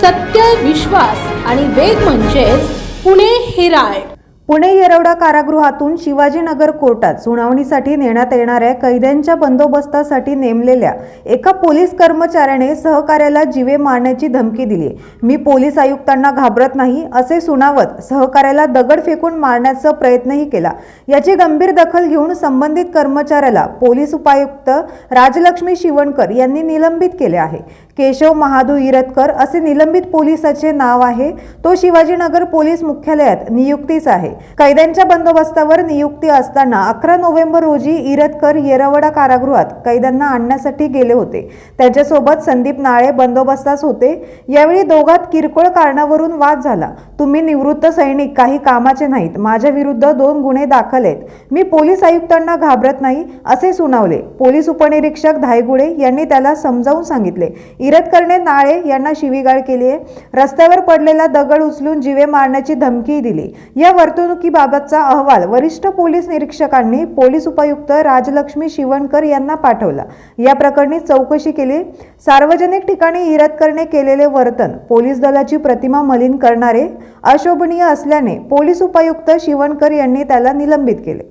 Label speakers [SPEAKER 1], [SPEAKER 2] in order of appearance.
[SPEAKER 1] सत्य विश्वास आणि वेग म्हणजेच पुणे हिराल्ड
[SPEAKER 2] पुणे येरवडा कारागृहातून शिवाजीनगर कोर्टात सुनावणीसाठी नेण्यात येणाऱ्या कैद्यांच्या बंदोबस्तासाठी नेमलेल्या एका पोलीस कर्मचाऱ्याने सहकार्याला जीवे मारण्याची धमकी दिली. मी पोलीस आयुक्तांना घाबरत नाही असे सुनावत सहकार्याला दगड फेकून मारण्याचा प्रयत्नही केला. याची गंभीर दखल घेऊन संबंधित कर्मचाऱ्याला पोलीस उपायुक्त राजलक्ष्मी शिवणकर यांनी निलंबित केले आहे. केशव महादू इरतकर असे निलंबित पोलिसाचे नाव आहे. तो शिवाजीनगर पोलीस मुख्यालयात नियुक्तीच आहे. कैद्यांच्या बंदोबस्तावर नियुक्ती असताना अकरा नोव्हेंबर रोजी इरतकर येरवडा कारागृहात कैद्यांना आणण्यासाठी गेले होते. त्यांच्यासोबत संदीप नाळे बंदोबस्तास होते. यावेळी दोघात किरकोळ कारणावरून वाद झाला. तुम्ही निवृत्त सैनिक काही कामाचे नाहीत. माझ्या विरुद्ध दोन गुन्हे दाखल आहेत. मी पोलीस आयुक्तांना घाबरत नाही असे सुनावले. पोलीस उपनिरीक्षक धायगुडे यांनी त्याला समजावून सांगितले. इरतकरने नाळे यांना शिवीगाळ केली आहे. रस्त्यावर पडलेला दगड उचलून जीवे मारण्याची धमकी दिली. या वर्तणुकीबाबतचा अहवाल वरिष्ठ पोलीस निरीक्षकांनी पोलीस उपायुक्त राजलक्ष्मी शिवणकर यांना पाठवला. या प्रकरणी चौकशी केली. सार्वजनिक ठिकाणी इरतकरने केलेले वर्तन पोलीस दलाची प्रतिमा मलिन करणारे अशोभनीय असल्याने पोलीस उपायुक्त शिवणकर यांनी त्याला निलंबित केले.